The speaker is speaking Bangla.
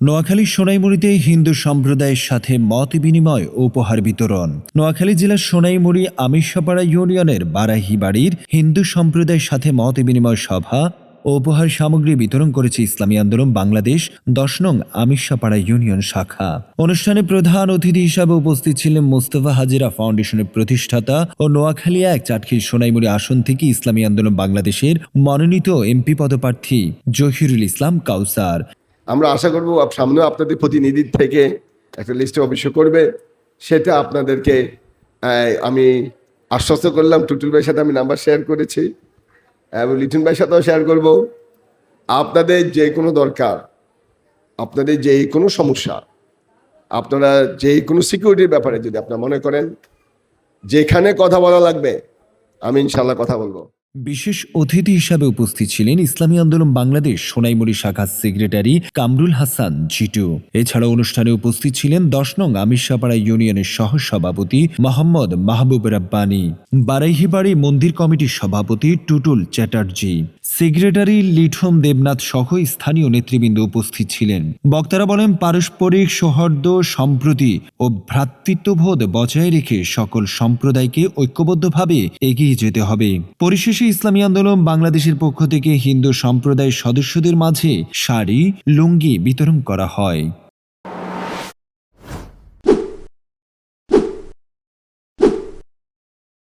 নোয়াখালী সোনাইমুড়িতে হিন্দু সম্প্রদায়ের সাথে মত বিনিময় উপহার বিতরণ। নোয়াখালী জেলার সোনাইমুড়ি আমিষাপাড়া ইউনিয়নের বারাহি বাড়ির হিন্দু সম্প্রদায়ের সাথে মত বিনিময় সভা উপহার সামগ্রী বিতরণ করেছে ইসলামী আন্দোলন বাংলাদেশ দশ নং আমিষাপাড়া ইউনিয়ন শাখা। অনুষ্ঠানে প্রধান অতিথি হিসাবে উপস্থিত ছিলেন মোস্তফা হাজিরা ফাউন্ডেশনের প্রতিষ্ঠাতা ও নোয়াখালী এক চাটখিল সোনাইমুড়ি আসন থেকে ইসলামী আন্দোলন বাংলাদেশের মনোনীত এমপি পদপ্রার্থী জহিরুল ইসলাম কাউসার। আমরা আশা করব সামনেও আপনাদের প্রতিনিধির থেকে একটা লিস্টে অবশ্যই করবে। সেটা আপনাদেরকে আমি আশ্বস্ত করলাম। টুটুল ভাইয়ের সাথে আমি নাম্বার শেয়ার করেছি। এবং লিটন ভাইয়ের সাথেও শেয়ার করব। আপনাদের যে কোনো দরকার, আপনাদের যে কোনো সমস্যা, আপনারা যে কোনো সিকিউরিটির ব্যাপারে যদি আপনারা মনে করেন, যেখানে কথা বলা লাগবে, আমি ইনশাল্লাহ কথা বলব। বিশেষ অতিথি হিসাবে উপস্থিত ছিলেন ইসলামী আন্দোলন বাংলাদেশ সোনাইমুড়ি শাখার সেক্রেটারি কামরুল হাসান জিটু। এছাড়া অনুষ্ঠানে উপস্থিত ছিলেন দশ নং আমিরশাপাড়া ইউনিয়নের সহ সভাপতি মোহাম্মদ মাহবুব রাব্বানি, বারাইহিবাড়ি মন্দির কমিটির সভাপতি টুটুল চ্যাটার্জি, সেক্রেটারি লিঠম দেবনাথ সহ স্থানীয় নেতৃবৃন্দ উপস্থিত ছিলেন। বক্তারা বলেন, পারস্পরিক সৌহার্দ্য, সম্প্রতি ও ভ্রাতৃত্ববোধ বজায় রেখে সকল সম্প্রদায়কে ঐক্যবদ্ধভাবে এগিয়ে যেতে হবে। পরিশেষে ইসলামী আন্দোলন বাংলাদেশের পক্ষ থেকে হিন্দু সম্প্রদায়ের সদস্যদের মাঝে শাড়ি, লুঙ্গি বিতরণ করা হয়।